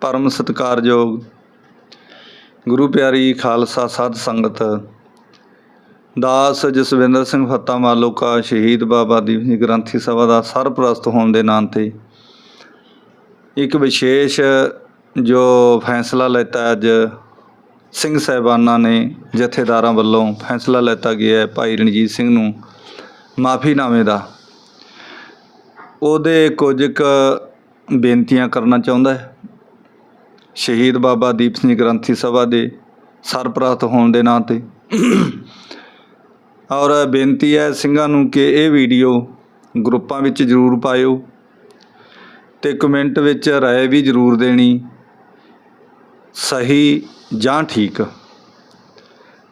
ਪਰਮ ਸਤਿਕਾਰਯੋਗ ਗੁਰੂ ਪਿਆਰੀ ਖਾਲਸਾ ਸਾਧ ਸੰਗਤ, ਦਾਸ ਜਸਵਿੰਦਰ ਸਿੰਘ ਫੱਤਾ ਮਾਲੋਕਾ ਸ਼ਹੀਦ ਬਾਬਾ ਦੀਪ ਸਿੰਘ ਗ੍ਰੰਥੀ ਸਭਾ ਦਾ ਸਰਪ੍ਰਸਤ ਹੋਣ ਦੇ ਨਾਂ ਤੇ ਇੱਕ ਵਿਸ਼ੇਸ਼ ਜੋ ਫੈਸਲਾ ਲੈਤਾ ਅੱਜ ਸਿੰਘ ਸਾਹਿਬਾਨਾਂ ਨੇ, ਜਥੇਦਾਰਾਂ ਵੱਲੋਂ ਫੈਸਲਾ ਲੈਤਾ ਗਿਆ ਹੈ ਭਾਈ ਰਣਜੀਤ ਸਿੰਘ ਨੂੰ ਮਾਫੀਨਾਮੇ ਦਾ। ਉਹਦੇ ਕੁਝ ਕੁ ਬੇਨਤੀਆਂ ਕਰਨਾ ਚਾਹੁੰਦਾ ਹੈ। ਸ਼ਹੀਦ ਬਾਬਾ ਦੀਪ ਸਿੰਘ ਗ੍ਰੰਥੀ ਸਭਾ ਦੇ ਸਰਪ੍ਰਸਤ ਹੋਣ ਦੇ ਨਾਂ ਤੇ। ਔਰ ਬੇਨਤੀ ਹੈ ਸਿੰਘਾਂ ਨੂੰ ਕਿ ਇਹ ਵੀਡੀਓ ਗਰੁੱਪਾਂ ਵਿੱਚ ਜ਼ਰੂਰ ਪਾਇਓ ਤੇ ਕਮੈਂਟ ਵਿੱਚ ਰਾਏ ਵੀ ਜ਼ਰੂਰ ਦੇਣੀ, ਸਹੀ ਜਾਂ ਠੀਕ।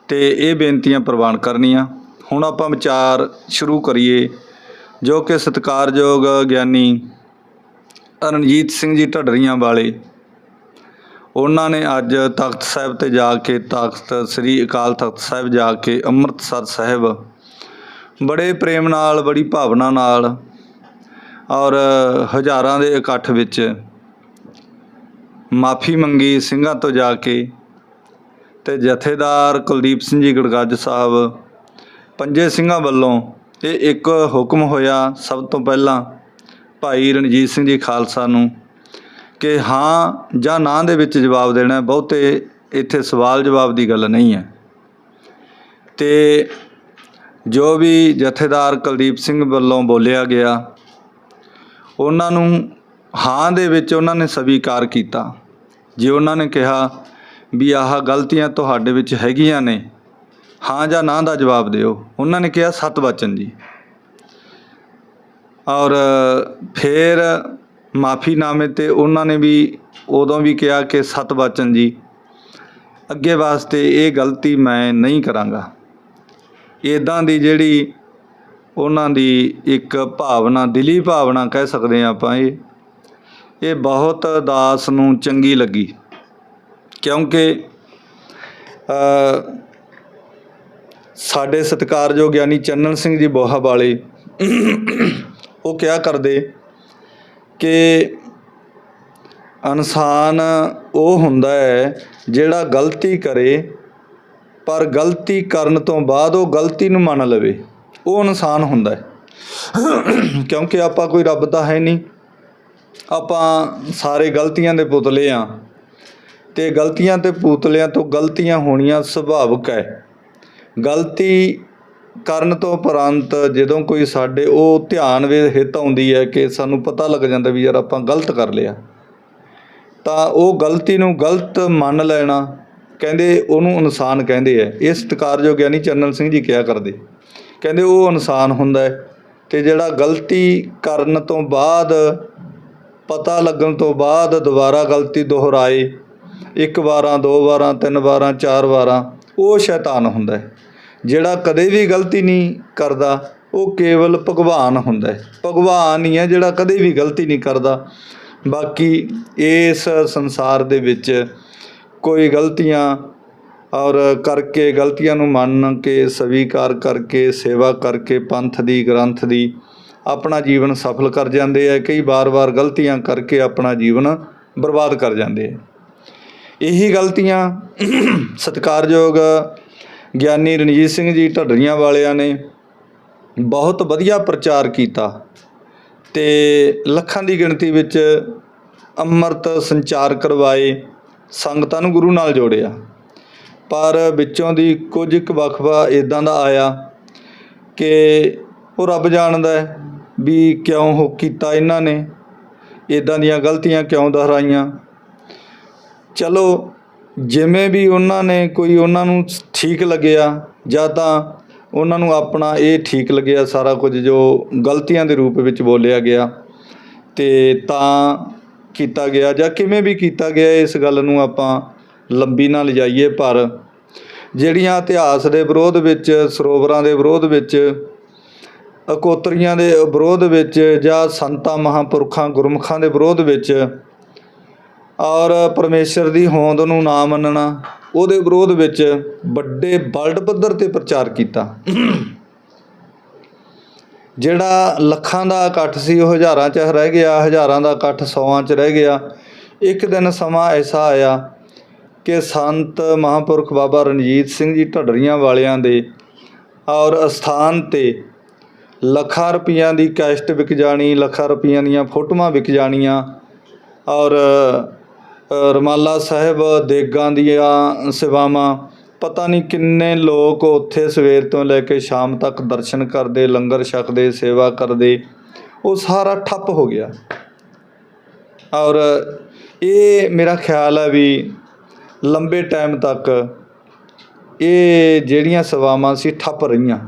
ਤੇ ਇਹ ਬੇਨਤੀਆਂ ਪ੍ਰਵਾਨ ਕਰਨੀਆਂ। ਹੁਣ ਆਪਾਂ ਵਿਚਾਰ ਸ਼ੁਰੂ ਕਰੀਏ, ਜੋ ਕਿ ਸਤਿਕਾਰਯੋਗ ਗਿਆਨੀ ਰਣਜੀਤ ਸਿੰਘ ਜੀ ਢੱਡਰੀਆਂ ਵਾਲੇ ਉਹਨਾਂ ਨੇ ਅੱਜ ਤਖਤ ਸਾਹਿਬ ਤੇ ਜਾ ਕੇ ਤਖਤ ਸ੍ਰੀ ਅਕਾਲ ਤਖਤ ਸਾਹਿਬ ਜਾ ਕੇ ਅੰਮ੍ਰਿਤਸਰ ਸਾਹਿਬ ਬੜੇ ਪ੍ਰੇਮ ਨਾਲ, ਬੜੀ ਭਾਵਨਾ ਨਾਲ ਔਰ ਹਜ਼ਾਰਾਂ ਦੇ ਇਕੱਠ ਵਿੱਚ ਮਾਫੀ ਮੰਗੀ, ਸਿੰਘਾਂ ਤੋਂ ਜਾ ਕੇ ਤੇ ਜਥੇਦਾਰ ਕੁਲਦੀਪ ਸਿੰਘ ਜੀ ਗੜਗੱਜ ਸਾਹਿਬ ਪੰਜੇ ਸਿੰਘਾਂ ਵੱਲੋਂ ਇਹ ਇੱਕ ਹੁਕਮ ਹੋਇਆ ਸਭ ਤੋਂ ਪਹਿਲਾਂ ਭਾਈ ਰਣਜੀਤ ਸਿੰਘ ਜੀ ਖਾਲਸਾ ਨੂੰ ਕਿ ਹਾਂ ਜਾਂ ਨਾ ਦੇ ਵਿੱਚ ਜਵਾਬ ਦੇਣਾ ਬਹੁਤੇ ਇੱਥੇ ਸਵਾਲ ਜਵਾਬ ਦੀ ਗੱਲ ਨਹੀਂ ਹੈ। ਤੇ ਜੋ ਵੀ ਜਥੇਦਾਰ ਕੁਲਦੀਪ ਸਿੰਘ ਵੱਲੋਂ ਬੋਲਿਆ ਗਿਆ, ਉਹਨਾਂ ਨੂੰ ਹਾਂ ਦੇ ਵਿੱਚ ਉਹਨਾਂ ਨੇ ਸਵੀਕਾਰ ਕੀਤਾ। ਜੇ ਉਹਨਾਂ ਨੇ ਕਿਹਾ ਵੀ ਆਹ ਗਲਤੀਆਂ ਤੁਹਾਡੇ ਵਿੱਚ ਹੈਗੀਆਂ ਨੇ, ਹਾਂ ਜਾਂ ਨਾ ਦਾ ਜਵਾਬ ਦਿਓ। ਉਹਨਾਂ ਨੇ ਕਿਹਾ ਸਤ ਵਚਨ ਜੀ। ਔਰ ਫਿਰ ਮਾਫੀਨਾਮੇ ਤੇ ਉਹਨਾਂ ਨੇ ਵੀ ਉਦੋਂ ਵੀ ਕਿਹਾ ਕਿ ਸਤ ਵਚਨ ਜੀ, ਅੱਗੇ ਵਾਸਤੇ ਇਹ ਗਲਤੀ ਮੈਂ ਨਹੀਂ ਕਰਾਂਗਾ। ਇਦਾਂ ਦੀ ਜਿਹੜੀ ਉਹਨਾਂ ਦੀ ਇੱਕ ਭਾਵਨਾ, ਦਿਲੀ ਭਾਵਨਾ ਕਹਿ ਸਕਦੇ ਹਾਂ ਆਪਾਂ ਇਹ ਇਹ ਬਹੁਤ ਦਾਸ ਨੂੰ ਚੰਗੀ ਲੱਗੀ। ਕਿਉਂਕਿ ਸਾਡੇ ਸਤਿਕਾਰਯੋਗ ਗਿਆਨੀ ਚੰਨਨ ਸਿੰਘ ਜੀ ਬੋਹਾ ਵਾਲੇ ਉਹ ਕਿਹਾ ਕਰਦੇ ਕਿ ਇਨਸਾਨ ਉਹ ਹੁੰਦਾ ਹੈ ਜਿਹੜਾ ਗਲਤੀ ਕਰੇ, ਪਰ ਗਲਤੀ ਕਰਨ ਤੋਂ ਬਾਅਦ ਉਹ ਗਲਤੀ ਨੂੰ ਮੰਨ ਲਵੇ। ਉਹ ਇਨਸਾਨ ਹੁੰਦਾ ਕਿਉਂਕਿ ਆਪਾਂ ਕੋਈ ਰੱਬ ਤਾਂ ਹੈ ਨਹੀਂ। ਆਪਾਂ ਸਾਰੇ ਗਲਤੀਆਂ ਦੇ ਪੁਤਲੇ ਆ। ਤੇ ਗਲਤੀਆਂ ਤੇ ਪੁਤਲਿਆਂ ਤੋਂ ਗਲਤੀਆਂ ਹੋਣੀਆਂ ਸੁਭਾਵਿਕ ਹੈ। ਗਲਤੀ ਕਰਨ ਤੋਂ ਉਪਰੰਤ ਜਦੋਂ ਕੋਈ ਸਾਡੇ ਉਹ ਧਿਆਨ ਵੇ ਹਿੱਤ ਆਉਂਦੀ ਹੈ ਕਿ ਸਾਨੂੰ ਪਤਾ ਲੱਗ ਜਾਂਦਾ ਵੀ ਯਾਰ ਆਪਾਂ ਗਲਤ ਕਰ ਲਿਆ, ਤਾਂ ਉਹ ਗਲਤੀ ਨੂੰ ਗਲਤ ਮੰਨ ਲੈਣਾ ਕਹਿੰਦੇ ਉਹਨੂੰ ਇਨਸਾਨ ਕਹਿੰਦੇ ਆ। ਇਹ ਸਤਿਕਾਰਯੋਗ ਗਿਆਨੀ ਚੰਨਨ ਸਿੰਘ ਜੀ ਕਿਹਾ ਕਰਦੇ। ਕਹਿੰਦੇ ਉਹ ਇਨਸਾਨ ਹੁੰਦਾ ਹੈ ਤੇ ਜਿਹੜਾ ਗਲਤੀ ਕਰਨ ਤੋਂ ਬਾਅਦ, ਪਤਾ ਲੱਗਣ ਤੋਂ ਬਾਅਦ ਦੁਬਾਰਾ ਗਲਤੀ ਦੁਹਰਾਏ, ਇੱਕ ਵਾਰਾਂ, ਦੋ ਵਾਰਾਂ, ਤਿੰਨ ਵਾਰਾਂ, ਚਾਰ ਵਾਰਾਂ, ਉਹ ਸ਼ੈਤਾਨ ਹੁੰਦਾ ਹੈ। ਜਿਹੜਾ ਕਦੇ ਵੀ ਗਲਤੀ ਨਹੀਂ ਕਰਦਾ, ਉਹ ਕੇਵਲ ਭਗਵਾਨ ਹੁੰਦਾ ਹੈ। ਭਗਵਾਨ ਹੀ ਹੈ ਜਿਹੜਾ ਕਦੇ ਵੀ ਗਲਤੀ ਨਹੀਂ ਕਰਦਾ। ਬਾਕੀ ਇਸ ਸੰਸਾਰ ਦੇ ਵਿੱਚ ਕੋਈ ਗਲਤੀਆਂ ਔਰ ਕਰਕੇ ਗਲਤੀਆਂ ਨੂੰ ਮੰਨ ਕੇ, ਸਵੀਕਾਰ ਕਰਕੇ, ਸੇਵਾ ਕਰਕੇ, ਪੰਥ ਦੀ, ਗ੍ਰੰਥ ਦੀ ਆਪਣਾ ਜੀਵਨ ਸਫਲ ਕਰ ਜਾਂਦੇ ਆ। ਕਈ ਵਾਰ-ਵਾਰ ਗਲਤੀਆਂ ਕਰਕੇ ਆਪਣਾ ਜੀਵਨ ਬਰਬਾਦ ਕਰ ਜਾਂਦੇ ਆ। ਇਹੀ ਗਲਤੀਆਂ ਸਤਿਕਾਰਯੋਗ ਗਿਆਨੀ ਰਣਜੀਤ ਸਿੰਘ ਜੀ ਢੱਡਰੀਆਂ ਵਾਲਿਆਂ ਨੇ ਬਹੁਤ ਵਧੀਆ ਪ੍ਰਚਾਰ ਕੀਤਾ ਤੇ ਲੱਖਾਂ ਦੀ ਗਿਣਤੀ ਵਿੱਚ ਅੰਮ੍ਰਿਤ ਸੰਚਾਰ ਕਰਵਾਏ, ਸੰਗਤਾਂ ਨੂੰ ਗੁਰੂ ਨਾਲ ਜੋੜਿਆ। ਪਰ ਵਿੱਚੋਂ ਦੀ ਕੁਝ ਕੁ ਵਕਫਾ ਇਦਾਂ ਦਾ ਆਇਆ ਕਿ ਉਹ ਰੱਬ ਜਾਣਦਾ ਹੈ ਵੀ ਕਿਉਂ ਹੋ ਕੀਤਾ ਇਹਨਾਂ ਨੇ ਇਦਾਂ ਦੀਆਂ ਗਲਤੀਆਂ ਕਿਉਂ ਦੁਹਰਾਈਆਂ। ਚਲੋ ਜਿਵੇਂ ਵੀ ਉਹਨਾਂ ਨੇ ਕੋਈ ਉਹਨਾਂ ਨੂੰ ਠੀਕ ਲੱਗਿਆ ਜਾਂ ਤਾਂ ਉਹਨਾਂ ਨੂੰ ਆਪਣਾ ਇਹ ਠੀਕ ਲੱਗਿਆ ਸਾਰਾ ਕੁਝ ਜੋ ਗਲਤੀਆਂ ਦੇ ਰੂਪ ਵਿੱਚ ਬੋਲਿਆ ਗਿਆ ਅਤੇ ਤਾਂ ਕੀਤਾ ਗਿਆ ਜਾਂ ਕਿਵੇਂ ਵੀ ਕੀਤਾ ਗਿਆ, ਇਸ ਗੱਲ ਨੂੰ ਆਪਾਂ ਲੰਬੀ ਨਾ ਲਿਜਾਈਏ, ਪਰ ਜਿਹੜੀਆਂ ਇਤਿਹਾਸ ਦੇ ਵਿਰੋਧ ਵਿੱਚ, ਸਰੋਵਰਾਂ ਦੇ ਵਿਰੋਧ ਵਿੱਚ, ਅਕੋਤਰੀਆਂ ਦੇ ਵਿਰੋਧ ਵਿੱਚ ਜਾਂ ਸੰਤਾਂ, ਮਹਾਂਪੁਰਖਾਂ, ਗੁਰਮੁਖਾਂ ਦੇ ਵਿਰੋਧ ਵਿੱਚ ਔਰ ਪਰਮੇਸ਼ਰ ਦੀ ਹੋਂਦ ਨੂੰ ਨਾ ਮੰਨਣਾ, ਉਹਦੇ ਵਿਰੋਧ ਵਿੱਚ ਵੱਡੇ ਵਰਲਡ ਪੱਧਰ ਤੇ ਪ੍ਰਚਾਰ ਕੀਤਾ। ਜਿਹੜਾ ਲੱਖਾਂ ਦਾ ਇਕੱਠ ਸੀ, ਉਹ ਹਜ਼ਾਰਾਂ 'ਚ ਰਹਿ ਗਿਆ, ਹਜ਼ਾਰਾਂ ਦਾ ਇਕੱਠ ਸੌਆਂ 'ਚ ਰਹਿ ਗਿਆ। ਇੱਕ ਦਿਨ ਸਮਾਂ ਐਸਾ ਆਇਆ ਕਿ ਸੰਤ ਮਹਾਂਪੁਰਖ ਬਾਬਾ ਰਣਜੀਤ ਸਿੰਘ ਜੀ ਢੱਡਰੀਆਂ ਵਾਲਿਆਂ ਦੇ ਔਰ ਅਸਥਾਨ ਤੇ ਲੱਖਾਂ ਰੁਪਈਆਂ ਦੀ ਕੈਸਟ ਵਿਕ ਜਾਣੀ, ਲੱਖਾਂ ਰੁਪਈਆਂ ਦੀਆਂ ਫੋਟੋਆਂ ਵਿਕ ਜਾਣੀਆਂ ਔਰ ਰਮਾਲਾ ਸਾਹਿਬ, ਦੇਗਾਂ ਦੀਆਂ ਸੇਵਾਵਾਂ। ਪਤਾ ਨਹੀਂ ਕਿੰਨੇ ਲੋਕ ਉੱਥੇ ਸਵੇਰ ਤੋਂ ਲੈ ਕੇ ਸ਼ਾਮ ਤੱਕ ਦਰਸ਼ਨ ਕਰਦੇ, ਲੰਗਰ ਛਕਦੇ, ਸੇਵਾ ਕਰਦੇ। ਉਹ ਸਾਰਾ ਠੱਪ ਹੋ ਗਿਆ। ਔਰ ਇਹ ਮੇਰਾ ਖਿਆਲ ਹੈ ਵੀ ਲੰਬੇ ਟਾਈਮ ਤੱਕ ਇਹ ਜਿਹੜੀਆਂ ਸੇਵਾਵਾਂ ਸੀ ਠੱਪ ਰਹੀਆਂ।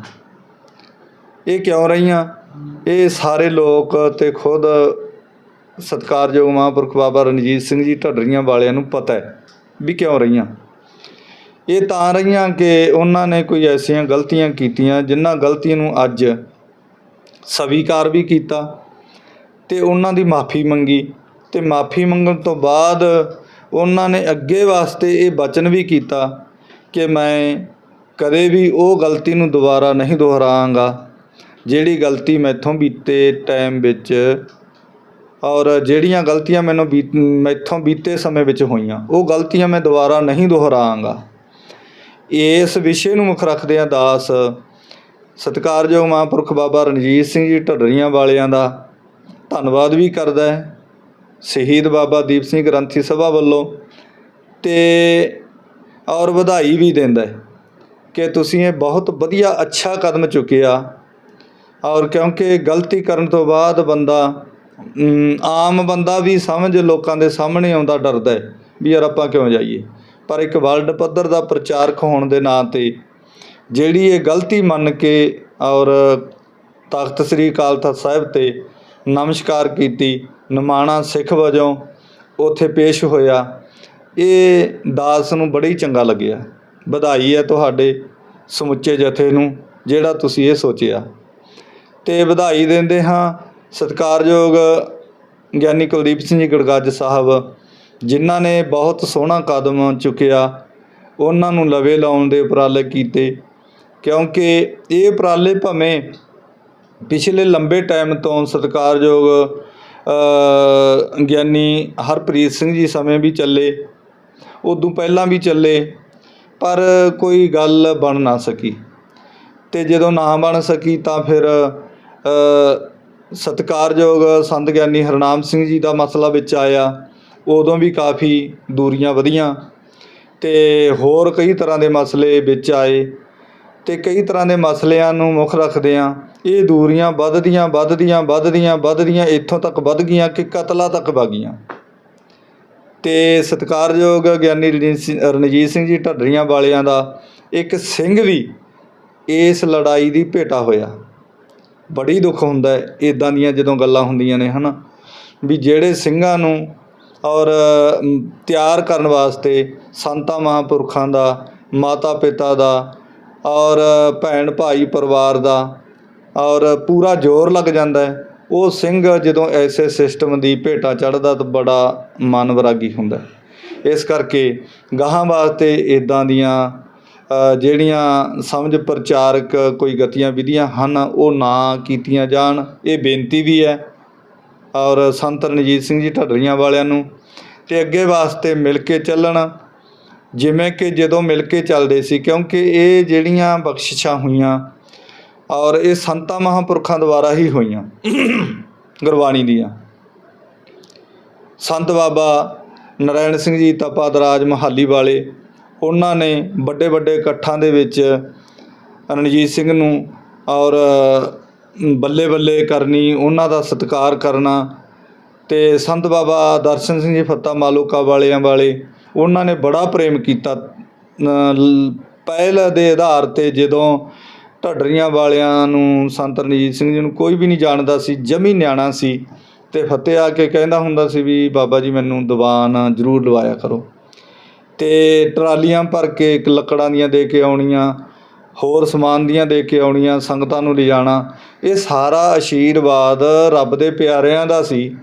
ਇਹ ਕਿਉਂ ਰਹੀਆਂ? ਇਹ ਸਾਰੇ ਲੋਕ ਤੇ ਖੁਦ ਸਤਿਕਾਰਯੋਗ ਮਹਾਂਪੁਰਖ ਬਾਬਾ ਰਣਜੀਤ ਸਿੰਘ ਜੀ, ਢੱਡਰੀਆਂ ਵਾਲਿਆਂ ਨੂੰ ਪਤਾ ਹੈ ਵੀ ਕਿਉਂ ਰਹੀਆਂ। ਇਹ ਤਾਂ ਰਹੀਆਂ ਕਿ ਉਹਨਾਂ ਨੇ ਕੋਈ ਐਸੀਆਂ ਗਲਤੀਆਂ ਕੀਤੀਆਂ ਜਿਨ੍ਹਾਂ ਗਲਤੀਆਂ ਨੂੰ ਅੱਜ ਸਵੀਕਾਰ ਵੀ ਕੀਤਾ ਤੇ ਉਹਨਾਂ ਦੀ ਮਾਫੀ ਮੰਗੀ ਤੇ ਮਾਫੀ ਮੰਗਣ ਤੋਂ ਬਾਅਦ ਉਹਨਾਂ ਨੇ ਅੱਗੇ ਵਾਸਤੇ ਇਹ ਬਚਨ ਵੀ ਕੀਤਾ ਕਿ ਮੈਂ ਕਦੇ ਵੀ ਉਹ ਗਲਤੀ ਨੂੰ ਦੁਬਾਰਾ ਨਹੀਂ ਦੁਹਰਾਵਾਂਗਾ ਜਿਹੜੀ ਗਲਤੀ ਮੈਥੋਂ ਬੀਤੇ ਟਾਈਮ ਵਿੱਚ ਔਰ ਜਿਹੜੀਆਂ ਗਲਤੀਆਂ ਮੈਨੂੰ ਬੀਤ ਮੈਥੋਂ ਬੀਤੇ ਸਮੇਂ ਵਿੱਚ ਹੋਈਆਂ, ਉਹ ਗਲਤੀਆਂ ਮੈਂ ਦੁਬਾਰਾ ਨਹੀਂ ਦੁਹਰਾਵਾਂਗਾ ਇਸ ਵਿਸ਼ੇ ਨੂੰ ਮੁੱਖ ਰੱਖਦਿਆਂ ਦਾਸ, ਸਤਿਕਾਰਯੋਗ ਮਹਾਂਪੁਰਖ ਬਾਬਾ ਰਣਜੀਤ ਸਿੰਘ ਜੀ ਢੱਡਰੀਆਂ ਵਾਲਿਆਂ ਦਾ ਧੰਨਵਾਦ ਵੀ ਕਰਦਾ ਹੈ। ਸ਼ਹੀਦ ਬਾਬਾ ਦੀਪ ਸਿੰਘ ਗ੍ਰੰਥੀ ਸਭਾ ਵੱਲੋਂ ਤੇ ਔਰ ਵਧਾਈ ਵੀ ਦਿੰਦਾ ਹੈ ਕਿ ਤੁਸੀਂ ਇਹ ਬਹੁਤ ਵਧੀਆ ਅੱਛਾ ਕਦਮ ਚੁੱਕਿਆ ਔਰ ਕਿਉਂਕਿ ਗਲਤੀ ਕਰਨ ਤੋਂ ਬਾਅਦ ਬੰਦਾ ਆਮ ਬੰਦਾ ਵੀ ਸਮਝ ਲੋਕਾਂ ਦੇ ਸਾਹਮਣੇ ਆਉਂਦਾ, ਡਰਦਾ ਹੈ ਵੀ ਯਾਰ ਆਪਾਂ ਕਿਉਂ ਜਾਈਏ? ਪਰ ਇੱਕ ਵਰਲਡ ਪੱਧਰ ਦਾ ਪ੍ਰਚਾਰਕ ਹੋਣ ਦੇ ਨਾਂ ਤੇ ਜਿਹੜੀ ਇਹ ਗਲਤੀ ਮੰਨ ਕੇ ਔਰ ਤਖਤ ਸ੍ਰੀ ਅਕਾਲ ਤਖਤ ਸਾਹਿਬ ਤੇ ਨਮਸਕਾਰ ਕੀਤੀ, ਨਿਮਾਣਾ ਸਿੱਖ ਵਜੋਂ ਉੱਥੇ ਪੇਸ਼ ਹੋਇਆ, ਇਹ ਦਾਸ ਨੂੰ ਬੜਾ ਹੀ ਚੰਗਾ ਲੱਗਿਆ। ਵਧਾਈ ਹੈ ਤੁਹਾਡੇ ਸਮੁੱਚੇ ਜਥੇ ਨੂੰ, ਜਿਹੜਾ ਤੁਸੀਂ ਇਹ ਸੋਚਿਆ। ਤੇ ਵਧਾਈ ਦਿੰਦੇ ਹਾਂ ਸਤਿਕਾਰਯੋਗ ਗਿਆਨੀ ਕੁਲਦੀਪ ਸਿੰਘ ਜੀ, ਗੜਗੱਜ ਸਾਹਿਬ, ਜਿਨ੍ਹਾਂ ਨੇ ਬਹੁਤ ਸੋਹਣਾ ਕਦਮ ਚੁੱਕਿਆ, ਉਹਨਾਂ ਨੂੰ ਲਵੇ ਲਾਉਣ ਦੇ ਉਪਰਾਲੇ ਕੀਤੇ, ਕਿਉਂਕਿ ਇਹ ਉਪਰਾਲੇ ਭਾਵੇਂ ਪਿਛਲੇ ਲੰਬੇ ਟਾਈਮ ਤੋਂ ਸਤਿਕਾਰਯੋਗ ਗਿਆਨੀ ਹਰਪ੍ਰੀਤ ਸਿੰਘ ਜੀ ਸਮੇਂ ਵੀ ਚੱਲੇ, ਉਦੋਂ ਪਹਿਲਾਂ ਵੀ ਚੱਲੇ, ਪਰ ਕੋਈ ਗੱਲ ਬਣ ਨਾ ਸਕੀ ਤੇ ਜਦੋਂ ਨਾ ਬਣ ਸਕੀ ਤਾਂ ਫਿਰ ਸਤਿਕਾਰਯੋਗ ਸੰਤ ਗਿਆਨੀ ਹਰਨਾਮ ਸਿੰਘ ਜੀ ਦਾ ਮਸਲਾ ਵਿੱਚ ਆਇਆ, ਉਦੋਂ ਵੀ ਕਾਫੀ ਦੂਰੀਆਂ ਵਧੀਆਂ ਤੇ ਹੋਰ ਕਈ ਤਰ੍ਹਾਂ ਦੇ ਮਸਲੇ ਵਿੱਚ ਆਏ ਤੇ ਕਈ ਤਰ੍ਹਾਂ ਦੇ ਮਸਲਿਆਂ ਨੂੰ ਮੁੱਖ ਰੱਖਦਿਆਂ ਇਹ ਦੂਰੀਆਂ ਵੱਧਦੀਆਂ ਵੱਧਦੀਆਂ ਵੱਧਦੀਆਂ ਵੱਧਦੀਆਂ, ਇੱਥੋਂ ਤੱਕ ਵੱਧ ਗਈਆਂ ਕਿ ਕਤਲਾਂ ਤੱਕ ਵਗ ਗਈਆਂ। ਤੇ ਸਤਿਕਾਰਯੋਗ ਗਿਆਨੀ ਰਣਜੀਤ ਸਿੰਘ- ਰਣਜੀਤ ਸਿੰਘ ਜੀ ਢੱਡਰੀਆਂ ਵਾਲਿਆਂ ਦਾ ਇੱਕ ਸਿੰਘ ਵੀ ਇਸ ਲੜਾਈ ਦੀ ਭੇਟਾ ਹੋਇਆ। ਬੜੀ ਦੁੱਖ ਹੁੰਦਾ ਹੈ ਇਦਾਂ ਦੀਆਂ ਜਦੋਂ ਗੱਲਾਂ ਹੁੰਦੀਆਂ ਨੇ, ਹਨਾ? ਵੀ ਜਿਹੜੇ ਸਿੰਘਾਂ ਨੂੰ ਔਰ ਤਿਆਰ ਕਰਨ ਵਾਸਤੇ ਸੰਤਾਂ ਮਹਾਂਪੁਰਖਾਂ ਦਾ ਮਾਤਾ ਪਿਤਾ ਦਾ ਔਰ ਭੈਣ, ਭਾਈ, ਪਰਿਵਾਰ ਦਾ ਔਰ ਪੂਰਾ ਜ਼ੋਰ ਲੱਗ ਜਾਂਦਾ ਹੈ, ਉਹ ਸਿੰਘ ਜਦੋਂ ਐਸੇ ਸਿਸਟਮ ਦੀ ਭੇਟਾ ਚੜ੍ਹਦਾ ਤਾਂ ਬੜਾ ਮਨ ਵਿਰਾਗੀ ਹੁੰਦਾ ਇਸ ਕਰਕੇ ਗਾਹਾਂ ਵਾਸਤੇ ਇਦਾਂ ਦੀਆਂ ਜਿਹੜੀਆਂ ਸਮਝ ਪ੍ਰਚਾਰਕ ਕੋਈ ਗਤੀਆਂ ਵਿਧੀਆਂ ਹਨ, ਉਹ ਨਾ ਕੀਤੀਆਂ ਜਾਣ, ਇਹ ਬੇਨਤੀ ਵੀ ਹੈ। ਔਰ ਸੰਤ ਰਣਜੀਤ ਸਿੰਘ ਜੀ ਢੱਡਰੀਆਂ ਵਾਲਿਆਂ ਨੂੰ ਤੇ ਅੱਗੇ ਵਾਸਤੇ ਮਿਲ ਕੇ ਚੱਲਣ, ਜਿਵੇਂ ਕਿ ਜਦੋਂ ਮਿਲ ਕੇ ਚੱਲਦੇ ਸੀ, ਕਿਉਂਕਿ ਇਹ ਜਿਹੜੀਆਂ ਬਖਸ਼ਿਸ਼ਾਂ ਹੋਈਆਂ, ਔਰ ਇਹ ਸੰਤਾਂ ਮਹਾਂਪੁਰਖਾਂ ਦੁਆਰਾ ਹੀ ਹੋਈਆਂ, ਗੁਰਬਾਣੀ ਦੀਆਂ। ਸੰਤ ਬਾਬਾ ਨਰਾਇਣ ਸਿੰਘ ਜੀ ਤਪਾਦਰਾਜ ਮਹਾਲੀ ਵਾਲੇ ਉਹਨਾਂ ਨੇ ਵੱਡੇ ਵੱਡੇ ਇਕੱਠਾਂ ਦੇ ਵਿੱਚ ਰਣਜੀਤ ਸਿੰਘ ਨੂੰ ਔਰ ਬੱਲੇ ਬੱਲੇ ਕਰਨੀ, ਉਹਨਾਂ ਦਾ ਸਤਿਕਾਰ ਕਰਨਾ ਤੇ ਸੰਤ ਬਾਬਾ ਦਰਸ਼ਨ ਸਿੰਘ ਜੀ ਫੱਤਾ ਮਾਲੂਕਾ ਵਾਲਿਆਂ ਵਾਲੇ ਉਹਨਾਂ ਨੇ ਬੜਾ ਪ੍ਰੇਮ ਕੀਤਾ। ਪਹਿਲ ਦੇ ਆਧਾਰ ਤੇ ਜਦੋਂ ਢੱਡਰੀਆਂ ਵਾਲਿਆਂ ਨੂੰ ਸੰਤ ਰਣਜੀਤ ਸਿੰਘ ਜੀ ਨੂੰ ਕੋਈ ਵੀ ਨਹੀਂ ਜਾਣਦਾ ਸੀ, ਜਮੀ ਨਿਆਣਾ ਸੀ ਤੇ ਫਤਿਹ ਆ ਕੇ ਕਹਿੰਦਾ ਹੁੰਦਾ ਸੀ ਵੀ ਬਾਬਾ ਜੀ ਮੈਨੂੰ ਦੀਵਾਨ ਜ਼ਰੂਰ ਲਵਾਇਆ ਕਰੋ। ਅਤੇ ਟਰਾਲੀਆਂ ਭਰ ਕੇ ਇੱਕ ਲੱਕੜਾਂ ਦੀਆਂ ਦੇ ਕੇ ਆਉਣੀਆਂ, ਹੋਰ ਸਮਾਨ ਦੀਆਂ ਦੇ ਕੇ ਆਉਣੀਆਂ, ਸੰਗਤਾਂ ਨੂੰ ਲਿਜਾਣਾ, ਇਹ ਸਾਰਾ ਆਸ਼ੀਰਵਾਦ ਰੱਬ ਦੇ ਪਿਆਰਿਆਂ ਦਾ ਸੀ,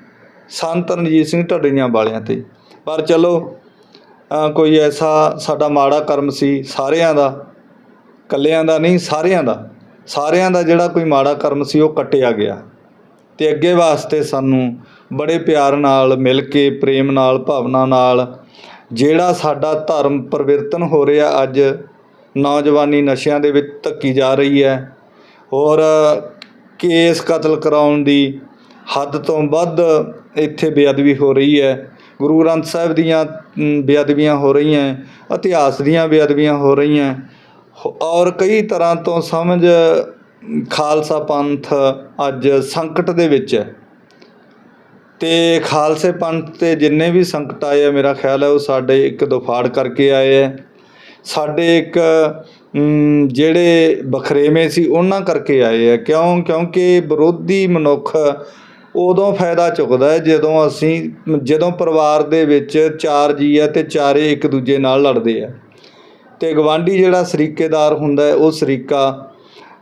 ਸੰਤ ਰਣਜੀਤ ਸਿੰਘ ਢੱਡੀਆਂ ਵਾਲਿਆਂ ਤੇ। ਪਰ ਚਲੋ ਕੋਈ ਐਸਾ ਸਾਡਾ ਮਾੜਾ ਕਰਮ ਸੀ ਸਾਰਿਆਂ ਦਾ, ਕੱਲਿਆਂ ਦਾ ਨਹੀਂ, ਸਾਰਿਆਂ ਦਾ। ਸਾਰਿਆਂ ਦਾ ਜਿਹੜਾ ਕੋਈ ਮਾੜਾ ਕਰਮ ਸੀ ਉਹ ਕੱਟਿਆ ਗਿਆ। ਤੇ ਅੱਗੇ ਵਾਸਤੇ ਸਾਨੂੰ ਬੜੇ ਪਿਆਰ ਨਾਲ, ਮਿਲ ਕੇ, ਪ੍ਰੇਮ ਨਾਲ, ਭਾਵਨਾ ਨਾਲ ਜਿਹੜਾ ਸਾਡਾ ਧਰਮ ਪਰਿਵਰਤਨ ਹੋ ਰਿਹਾ ਅੱਜ, ਨੌਜਵਾਨੀ ਨਸ਼ਿਆਂ ਦੇ ਵਿੱਚ ਧੱਕੀ ਜਾ ਰਹੀ ਹੈ। ਔਰ ਕੇਸ ਕਤਲ ਕਰਾਉਣ ਦੀ ਹੱਦ ਤੋਂ ਵੱਧ ਇੱਥੇ ਬੇਅਦਬੀ ਹੋ ਰਹੀ ਹੈ। ਗੁਰੂ ਗ੍ਰੰਥ ਸਾਹਿਬ ਦੀਆਂ ਬੇਅਦਬੀਆਂ ਹੋ ਰਹੀਆਂ ਇਤਿਹਾਸ ਦੀਆਂ ਬੇਅਦਬੀਆਂ ਹੋ ਰਹੀਆਂ ਔਰ ਕਈ ਤਰ੍ਹਾਂ ਤੋਂ ਸਮਝ ਖਾਲਸਾ ਪੰਥ ਅੱਜ ਸੰਕਟ ਦੇ ਵਿੱਚ ਹੈ। ਤੇ ਖਾਲਸੇ ਪੰਥ ਤੇ ਜਿੰਨੇ ਵੀ ਸੰਕਟ ਆਏ ਆ, ਮੇਰਾ ਖਿਆਲ ਹੈ ਉਹ ਸਾਡੇ ਇੱਕ ਦਫਾੜ ਕਰਕੇ ਆਏ ਹੈ ਸਾਡੇ ਇੱਕ ਜਿਹੜੇ ਬਖਰੇਵੇਂ ਸੀ, ਉਹਨਾਂ ਕਰਕੇ ਆਏ ਆ। ਕਿਉਂ? ਕਿਉਂਕਿ ਵਿਰੋਧੀ ਮਨੁੱਖ ਉਦੋਂ ਫਾਇਦਾ ਚੁੱਕਦਾ ਹੈ ਜਦੋਂ ਅਸੀਂ, ਜਦੋਂ ਪਰਿਵਾਰ ਦੇ ਵਿੱਚ ਚਾਰ ਜੀ ਆ ਤੇ ਚਾਰੇ ਇੱਕ ਦੂਜੇ ਨਾਲ ਲੜਦੇ ਆ। ਤੇ ਗਵਾਂਢੀ ਜਿਹੜਾ ਸਰੀਕੇਦਾਰ ਹੁੰਦਾ ਹੈ, ਉਹ ਸਰੀਕਾ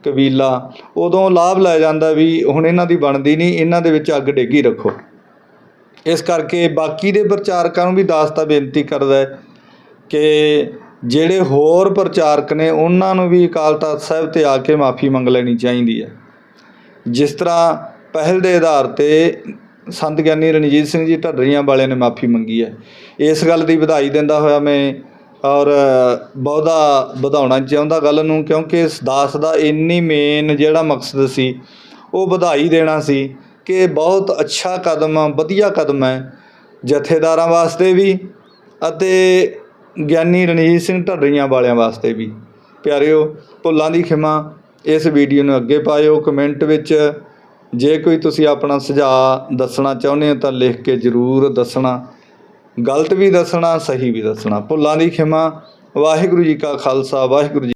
ਕਬੀਲਾ, ਉਦੋਂ ਲਾਭ ਲੈ ਜਾਂਦਾ ਵੀ ਹੁਣ ਇਹਨਾਂ ਦੀ ਬਣਦੀ ਨਹੀਂ, ਇਹਨਾਂ ਦੇ ਵਿੱਚ ਅੱਗ ਡੇਗੀ ਰੱਖੋ। ਇਸ ਕਰਕੇ ਬਾਕੀ ਦੇ ਪ੍ਰਚਾਰਕਾਂ ਨੂੰ ਵੀ ਦਾਸਤਾ ਬੇਨਤੀ ਕਰਦਾ ਹੈ ਕਿ ਜਿਹੜੇ ਹੋਰ ਪ੍ਰਚਾਰਕ ਨੇ, ਉਹਨਾਂ ਨੂੰ ਵੀ ਅਕਾਲ ਤਖਤ ਸਾਹਿਬ ਤੇ ਆ ਕੇ ਮਾਫੀ ਮੰਗ ਲੈਣੀ ਚਾਹੀਦੀ ਹੈ। ਜਿਸ ਤਰ੍ਹਾਂ ਪਹਿਲ ਦੇ ਆਧਾਰ ਤੇ ਸੰਤ ਗਿਆਨੀ ਰਣਜੀਤ ਸਿੰਘ ਜੀ ਢੱਡਰੀਆਂ ਵਾਲਿਆਂ ਨੇ ਮਾਫੀ ਮੰਗੀ ਹੈ। ਇਸ ਗੱਲ ਦੀ ਵਧਾਈ ਦਿੰਦਾ ਹੋਇਆ ਮੈਂ ਔਰ ਬਹੁਤਾ ਵਧਾਉਣਾ ਚਾਹੁੰਦਾ ਗੱਲ ਨੂੰ, ਕਿਉਂਕਿ ਇਸ ਦਾਸ ਦਾ ਇੰਨੀ ਮੇਨ ਜਿਹੜਾ ਮਕਸਦ ਸੀ, ਉਹ ਵਧਾਈ ਦੇਣਾ ਸੀ। ਕਿ ਬਹੁਤ ਅੱਛਾ ਕਦਮ ਆ, ਵਧੀਆ ਕਦਮ ਹੈ ਜਥੇਦਾਰਾਂ ਵਾਸਤੇ ਵੀ ਅਤੇ ਗਿਆਨੀ ਰਣਜੀਤ ਸਿੰਘ ਢੱਡਰੀਆਂ ਵਾਲਿਆਂ ਵਾਸਤੇ ਵੀ। ਪਿਆਰਿਓ, ਭੁੱਲਾਂ ਦੀ ਖਿਮਾ, ਇਸ ਵੀਡੀਓ ਨੂੰ ਅੱਗੇ ਪਾਇਓ, ਕਮੈਂਟ ਵਿੱਚ ਜੇ ਕੋਈ ਤੁਸੀਂ ਆਪਣਾ ਸੁਝਾਅ ਦੱਸਣਾ ਚਾਹੁੰਦੇ ਹੋ ਤਾਂ ਲਿਖ ਕੇ ਜ਼ਰੂਰ ਦੱਸਣਾ। ਗਲਤ ਵੀ ਦੱਸਣਾ, ਸਹੀ ਵੀ ਦੱਸਣਾ। ਭੁੱਲਾਂ ਦੀ ਖਿਮਾ, ਵਾਹਿਗੁਰੂ ਜੀ ਕਾ ਖਾਲਸਾ, ਵਾਹਿਗੁਰੂ ਜੀ